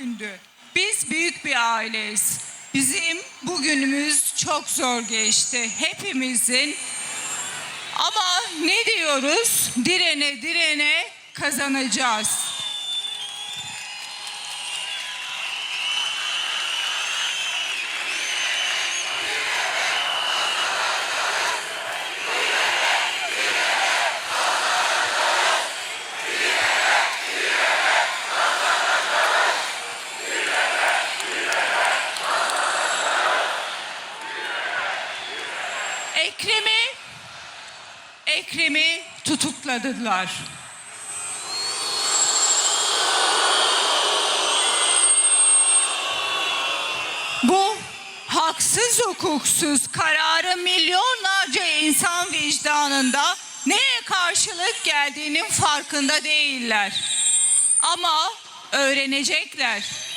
gündü. Biz büyük bir aileyiz. Bizim bugünümüz çok zor geçti. Hepimizin ama ne diyoruz? Direne direne kazanacağız. Ekrem'i Ekrem'i tutukladılar. Bu haksız hukuksuz kararı milyonlarca insan vicdanında neye karşılık geldiğinin farkında değiller. Ama öğrenecekler.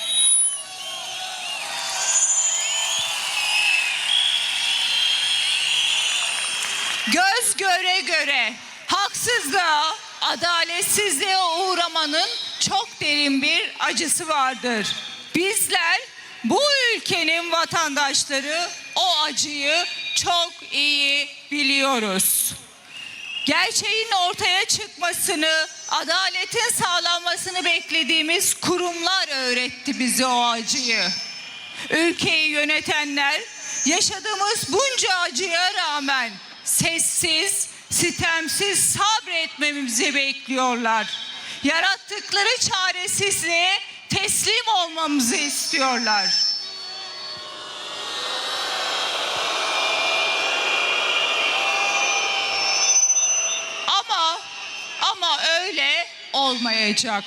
Göz göre göre haksızlığa, adaletsizliğe uğramanın çok derin bir acısı vardır. Bizler bu ülkenin vatandaşları o acıyı çok iyi biliyoruz. Gerçeğin ortaya çıkmasını, adaletin sağlanmasını beklediğimiz kurumlar öğretti bize o acıyı. Ülkeyi yönetenler yaşadığımız bunca acıya rağmen sessiz, sitemsiz sabretmemizi bekliyorlar. Yarattıkları çaresizliğe teslim olmamızı istiyorlar. Ama ama öyle olmayacak.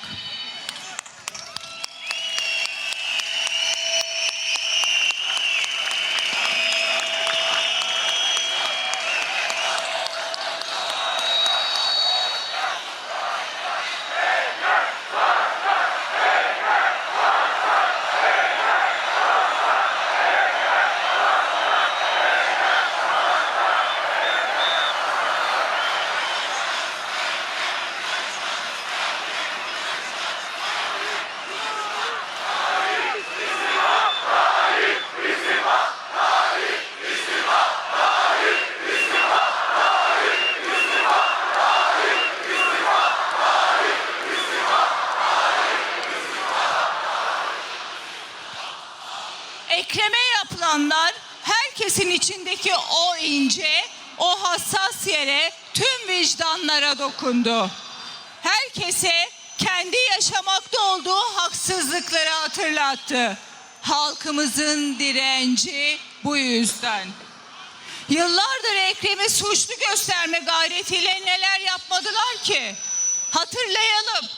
Herkesin içindeki o ince, o hassas yere, tüm vicdanlara dokundu. Herkese kendi yaşamakta olduğu haksızlıkları hatırlattı. Halkımızın direnci bu yüzden. Yıllardır Ekrem'i suçlu gösterme gayretiyle neler yapmadılar ki? Hatırlayalım.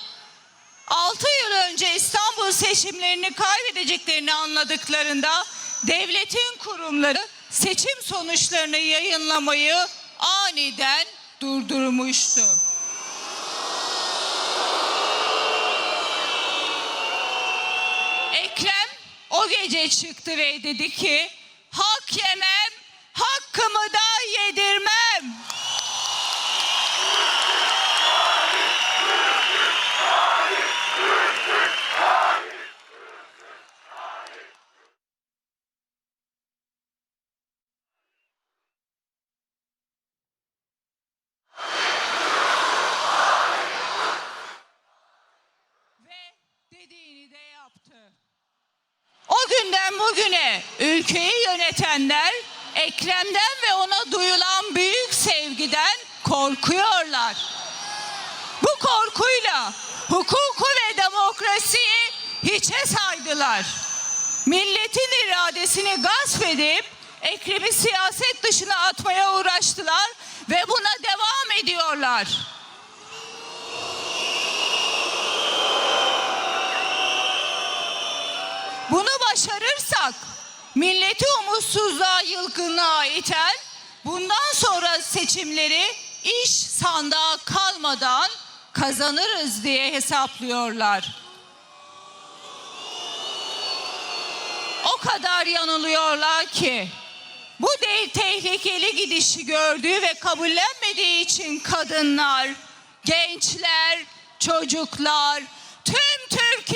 6 yıl önce İstanbul seçimlerini kaybedeceklerini anladıklarında devletin kurumları seçim sonuçlarını yayınlamayı aniden durdurmuştu. Ekrem o gece çıktı ve dedi ki hak yemem, hakkımı da yedirmem. ve dediğini de yaptı. O günden bugüne ülkeyi yönetenler Ekrem'den ve ona duyulan büyük sevgiden korkuyorlar. Bu korkuyla hukuku ve demokrasiyi hiçe saydılar. Milletin iradesini gasp edip Ekrem'i siyaset dışına atmaya uğraştılar ve buna devam ediyorlar. Başarırsak milleti umutsuzluğa, yılgınlığa iten bundan sonra seçimleri iş sandığa kalmadan kazanırız diye hesaplıyorlar. O kadar yanılıyorlar ki bu değil tehlikeli gidişi gördüğü ve kabullenmediği için kadınlar, gençler, çocuklar, tüm Türkiye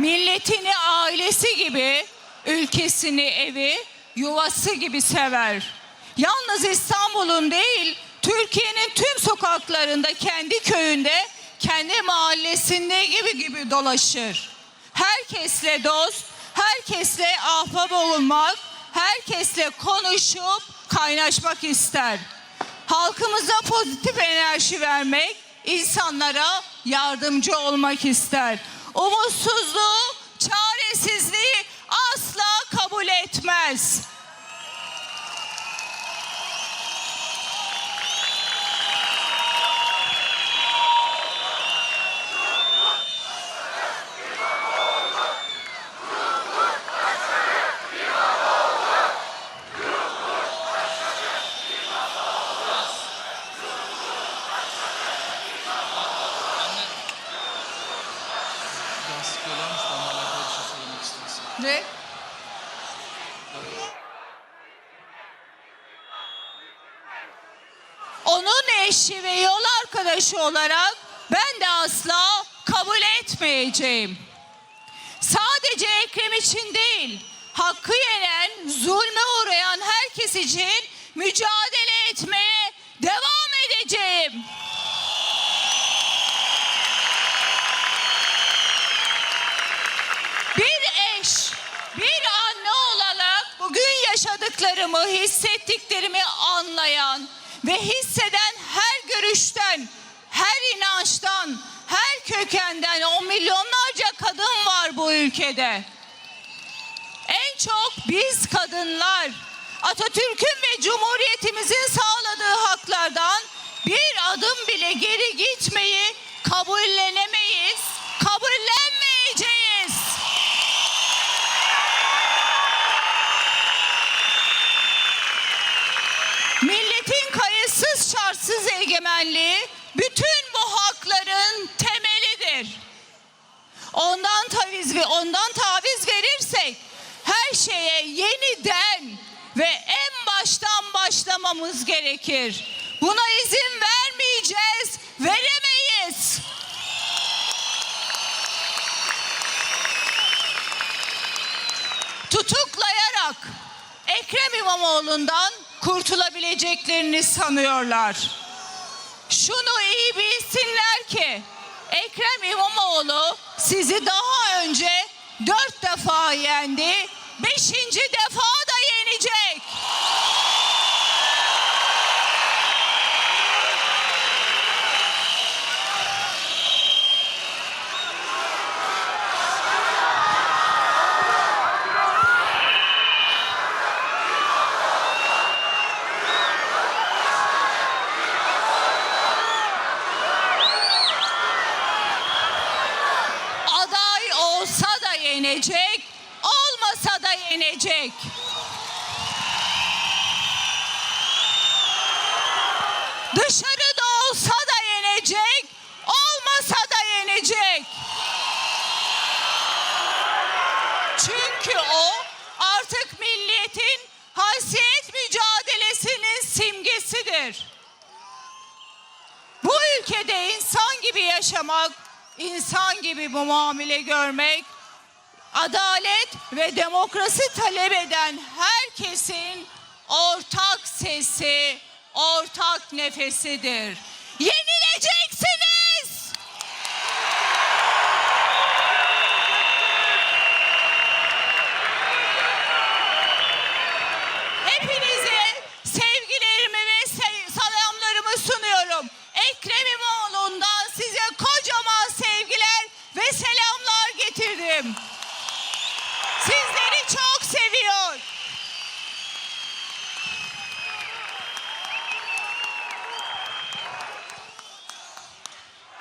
milletini ailesi gibi, ülkesini evi, yuvası gibi sever. Yalnız İstanbul'un değil, Türkiye'nin tüm sokaklarında, kendi köyünde, kendi mahallesinde gibi gibi dolaşır. Herkesle dost, herkesle ahbap olmak, herkesle konuşup kaynaşmak ister. Halkımıza pozitif enerji vermek, insanlara yardımcı olmak ister. Umutsuzluğu, çaresizliği asla kabul etmez. Ne? Onun eşi ve yol arkadaşı olarak ben de asla kabul etmeyeceğim. Sadece Ekrem için değil, hakkı yenen, zulme uğrayan herkes için mücadele etmeye devam edeceğim. Bir eş, bir anne olarak bugün yaşadıklarımı, hissettiklerimi anlayan ve hisseden her görüşten, her inançtan, her kökenden o milyonlarca kadın var bu ülkede. En çok biz kadınlar Atatürk'ün ve Cumhuriyetimizin sağladığı haklardan bir adım bile geri gitmeyi kabullenemeyiz, egemenliği bütün bu hakların temelidir. Ondan taviz ve ondan taviz verirsek her şeye yeniden ve en baştan başlamamız gerekir. Buna izin vermeyeceğiz, veremeyiz. Tutuklayarak Ekrem İmamoğlu'ndan kurtulabileceklerini sanıyorlar. Şunu iyi bilsinler ki Ekrem İmamoğlu sizi daha önce dört defa yendi, beşinci defa da yenecek. Aday olsa da yenecek, olmasa da yenecek. Dışarıda olsa da yenecek, olmasa da yenecek. Çünkü o artık milletin haysiyet mücadelesinin simgesidir. Bu ülkede insan gibi yaşamak, insan gibi bu muamele görmek, adalet ve demokrasi talep eden herkesin ortak sesi, ortak nefesidir. Yenileceksiniz!